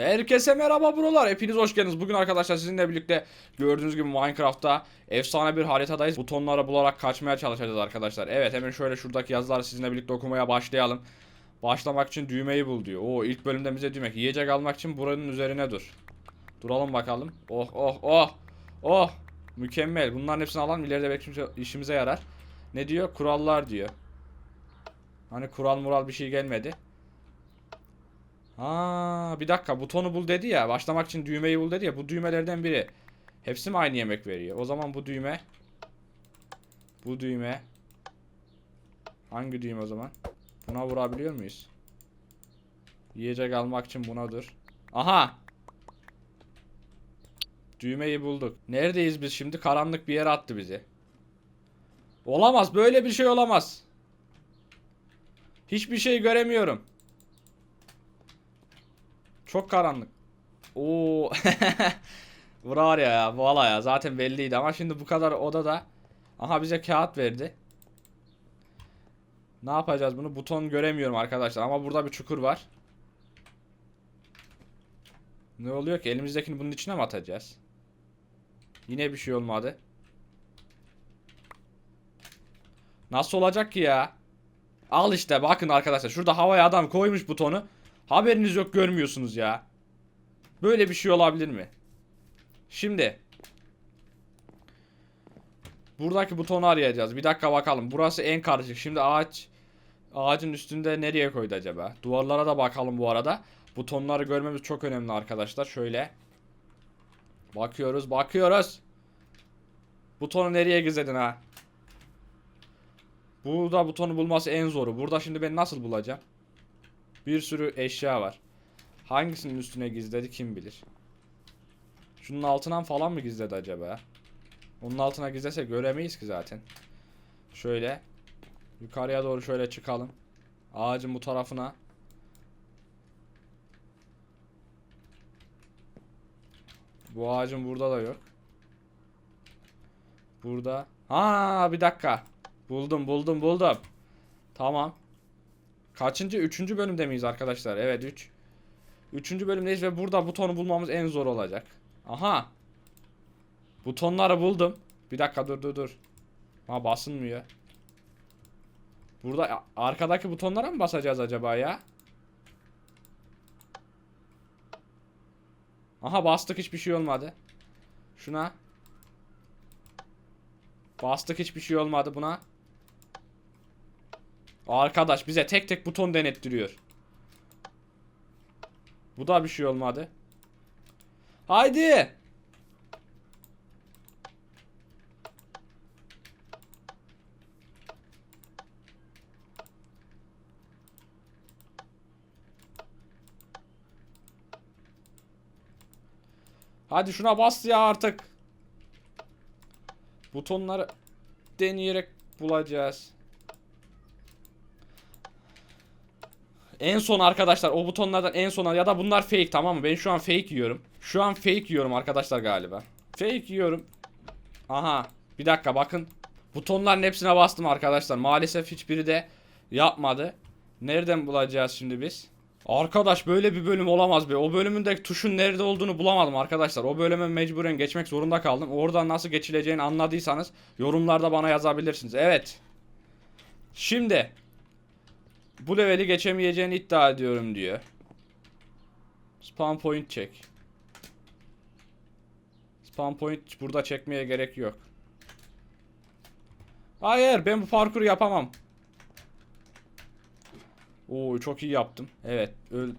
Herkese merhaba buralar. Hepiniz hoş geldiniz. Bugün arkadaşlar sizinle birlikte gördüğünüz gibi Minecraft'ta efsane bir haritadayız. Butonları bularak kaçmaya çalışacağız arkadaşlar. Evet hemen şöyle şuradaki yazıları sizinle birlikte okumaya başlayalım. Başlamak için düğmeyi bul diyor. Oo ilk bölümde bize düğme. Yiyecek almak için buranın üzerine dur. Duralım bakalım. Oh oh oh. Oh. Mükemmel. Bunların hepsini alalım. İleride belki işimize yarar. Ne diyor? Kurallar diyor. Hani kural mural bir şey gelmedi. Aa, bir dakika butonu bul dedi ya. Başlamak için düğmeyi bul dedi ya. Bu düğmelerden biri. Hepsi mi aynı yemek veriyor? O zaman bu düğme. Bu düğme. Hangi düğme o zaman? Buna vurabiliyor muyuz? Yiyecek almak için buna dur. Aha. Düğmeyi bulduk. Neredeyiz biz şimdi? Karanlık bir yere attı bizi. Olamaz. Böyle bir şey olamaz. Hiçbir şey göremiyorum. Çok karanlık. Oo. Ya ya valla ya zaten belliydi ama şimdi bu kadar odada aha bize kağıt verdi. Ne yapacağız bunu? Buton göremiyorum arkadaşlar ama burada bir çukur var. Ne oluyor ki? Elimizdekini bunun içine mi atacağız? Yine bir şey olmadı. Nasıl olacak ki ya? Al işte bakın arkadaşlar şurada havaya adam koymuş butonu. Haberiniz yok görmüyorsunuz ya. Böyle bir şey olabilir mi? Şimdi. Buradaki butonu arayacağız. Bir dakika bakalım. Burası en karışık. Şimdi ağaç ağacın üstünde nereye koydu acaba? Duvarlara da bakalım bu arada. Butonları görmemiz çok önemli arkadaşlar. Şöyle. Bakıyoruz, bakıyoruz. Butonu nereye gizledin ha? Burada butonu bulması en zoru. Burada şimdi ben nasıl bulacağım? Bir sürü eşya var. Hangisinin üstüne gizledi kim bilir. Şunun altından falan mı gizledi acaba? Onun altına gizlese göremeyiz ki zaten. Şöyle. Yukarıya doğru şöyle çıkalım. Ağacın bu tarafına. Bu ağacın burada da yok. Burada. Ha bir dakika. Buldum buldum buldum. Tamam. Kaçıncı? Üçüncü bölümde miyiz arkadaşlar? Evet 3. Üç. Üçüncü bölümdeyiz ve burada butonu bulmamız en zor olacak. Aha. Butonları buldum. Bir dakika dur dur dur. Ha basılmıyor. Burada arkadaki butonlara mı basacağız acaba ya? Aha bastık hiçbir şey olmadı. Şuna. Bastık hiçbir şey olmadı buna. Arkadaş bize tek tek buton denettiriyor. Bu da bir şey olmadı. Haydi. Hadi şuna bas ya artık. Butonları deneyerek bulacağız. En son arkadaşlar o butonlardan en sona ya da bunlar fake tamam mı? Ben şu an fake yiyorum. Şu an fake yiyorum arkadaşlar galiba. Fake yiyorum. Aha. Bir dakika bakın. Butonların hepsine bastım arkadaşlar. Maalesef hiçbiri de yapmadı. Nereden bulacağız şimdi biz? Arkadaş böyle bir bölüm olamaz be. O bölümünde tuşun nerede olduğunu bulamadım arkadaşlar. O bölüme mecburen geçmek zorunda kaldım. Oradan nasıl geçileceğini anladıysanız yorumlarda bana yazabilirsiniz. Evet. Şimdi bu leveli geçemeyeceğini iddia ediyorum diyor. Spawn point çek. Spawn point burada çekmeye gerek yok. Hayır ben bu parkuru yapamam. Oo çok iyi yaptım. Evet öl.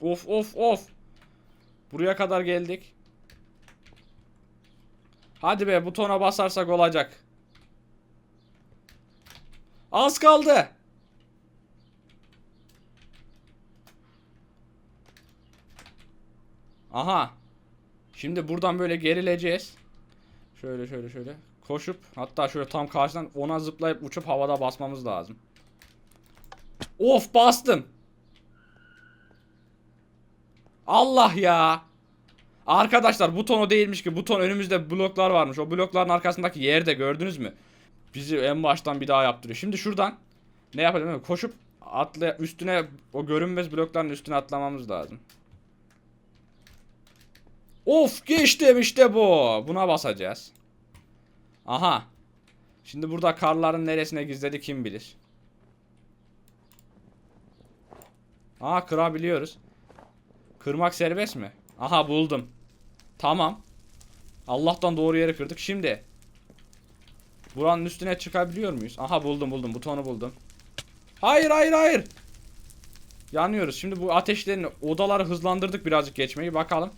Of of of. Buraya kadar geldik. Hadi be butona basarsak olacak. Az kaldı. Aha. Şimdi buradan böyle gerileceğiz. Şöyle şöyle şöyle. Koşup hatta şöyle tam karşıdan ona zıplayıp uçup havada basmamız lazım. Of bastım. Allah ya. Arkadaşlar buton o değilmiş ki. Buton önümüzde bloklar varmış. O blokların arkasındaki yerde gördünüz mü? Bizi en baştan bir daha yaptırıyor. Şimdi şuradan ne mi? Koşup atla üstüne o görünmez blokların üstüne atlamamız lazım. Of geçtim işte bu. Buna basacağız. Aha. Şimdi burada karların neresine gizledi kim bilir. Aha kırabiliyoruz. Kırmak serbest mi? Aha buldum. Tamam. Allah'tan doğru yere kırdık. Şimdi. Buranın üstüne çıkabiliyor muyuz? Aha buldum buldum. Butonu buldum. Hayır hayır hayır. Yanıyoruz. Şimdi bu ateşlerin odaları hızlandırdık birazcık geçmeyi. Bakalım.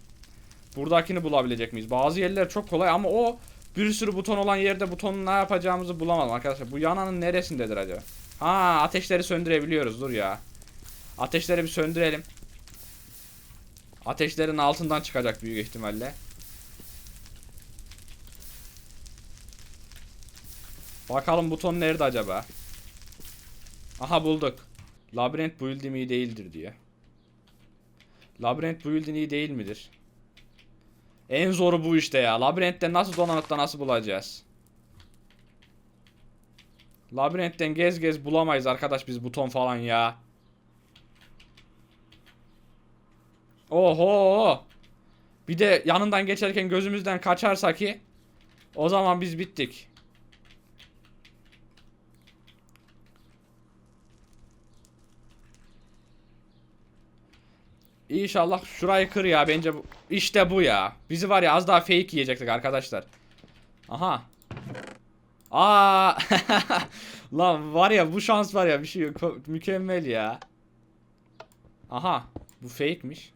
Buradakini bulabilecek miyiz? Bazı yerler çok kolay ama o bir sürü buton olan yerde butonun ne yapacağımızı bulamadım arkadaşlar. Bu yananın neresindedir acaba? Ha ateşleri söndürebiliyoruz. Dur ya. Ateşleri bir söndürelim. Ateşlerin altından çıkacak büyük ihtimalle. Bakalım buton nerede acaba? Aha bulduk. Labirent build'im iyi değildir diye. Labirent build'in iyi değil midir? En zoru bu işte ya. Labirentte nasıl donanıkta nasıl bulacağız? Labirentten gez gez bulamayız arkadaş biz buton falan ya. Oho. Bir de yanından geçerken gözümüzden kaçarsa ki o zaman biz bittik. İnşallah şurayı kır ya bence bu. İşte bu ya. Bizi var ya az daha fake yiyecektik arkadaşlar. Aha. Aa. Lan var ya bu şans var ya bir şey yok. Mükemmel ya. Aha. Bu fake'miş.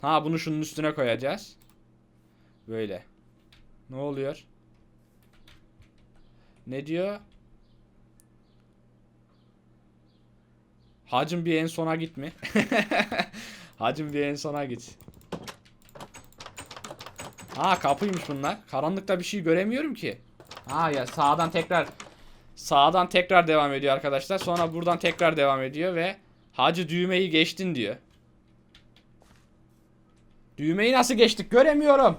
Ha bunu şunun üstüne koyacağız. Böyle. Ne oluyor? Ne diyor? Hacım bir en sona git mi? Hacım bir en sona git. Ha kapıymış bunlar. Karanlıkta bir şey göremiyorum ki. Ha ya sağdan tekrar sağdan tekrar devam ediyor arkadaşlar. Sonra buradan tekrar devam ediyor ve Hacı düğmeyi geçtin diyor. Düğmeyi nasıl geçtik göremiyorum.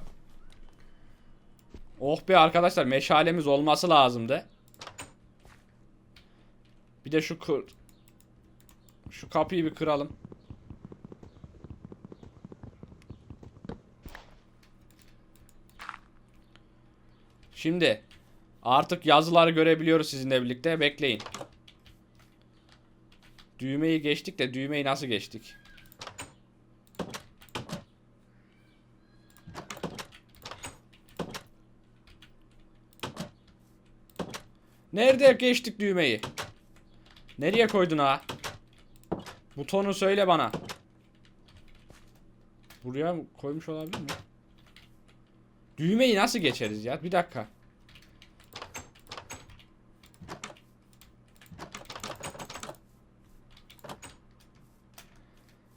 Oh be arkadaşlar meşalemiz olması lazımdı. Bir de şu kır... Şu kapıyı bir kıralım. Şimdi artık yazıları görebiliyoruz sizinle birlikte. Bekleyin. Düğmeyi geçtik de düğmeyi nasıl geçtik? Nerede geçtik düğmeyi? Nereye koydun ha? Butonu söyle bana. Buraya koymuş olabilir mi? Düğmeyi nasıl geçeriz ya? Bir dakika.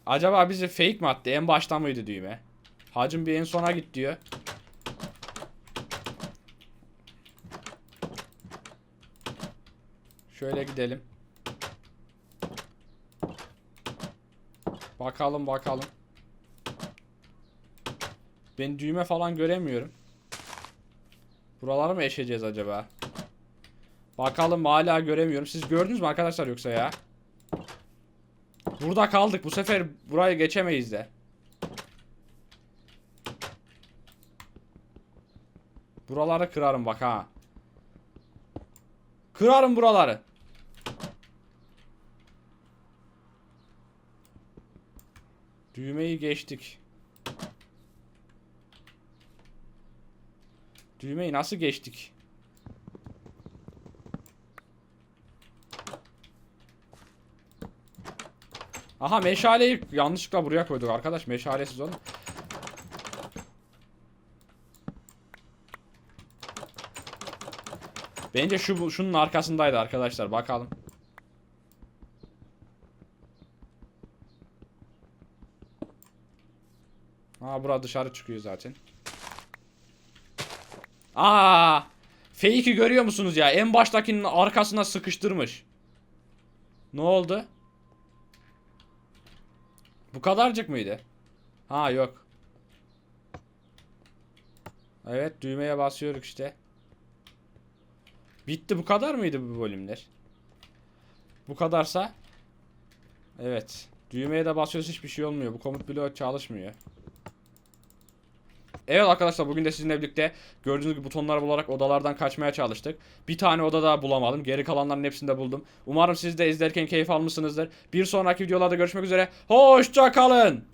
Acaba bizi fake mi attı? En başta mıydı düğme? Hacım bir en sona git diyor. Şöyle gidelim. Bakalım bakalım. Ben düğme falan göremiyorum. Buraları mı eşeceğiz acaba? Bakalım hala göremiyorum. Siz gördünüz mü arkadaşlar yoksa ya? Burada kaldık. Bu sefer burayı geçemeyiz de. Buraları kırarım bak ha. Kırarım buraları. Düğmeyi geçtik. Düğmeyi nasıl geçtik? Aha meşaleyi yanlışlıkla buraya koyduk arkadaş. Meşalesiz oğlum. Bence şu şunun arkasındaydı arkadaşlar. Bakalım. Aa bura dışarı çıkıyor zaten. Aa! Fake'i görüyor musunuz ya? En baştakinin arkasına sıkıştırmış. Ne oldu? Bu kadarcık mıydı? Ha yok. Evet düğmeye basıyoruz işte. Bitti bu kadar mıydı bu bölümler? Bu kadarsa Evet. Düğmeye de basıyoruz hiçbir şey olmuyor. Bu komut bloğu çalışmıyor. Evet arkadaşlar bugün de sizinle birlikte gördüğünüz gibi butonlar bularak odalardan kaçmaya çalıştık. Bir tane oda daha bulamadım. Geri kalanların hepsini de buldum. Umarım siz de izlerken keyif almışsınızdır. Bir sonraki videolarda görüşmek üzere. Hoşça kalın.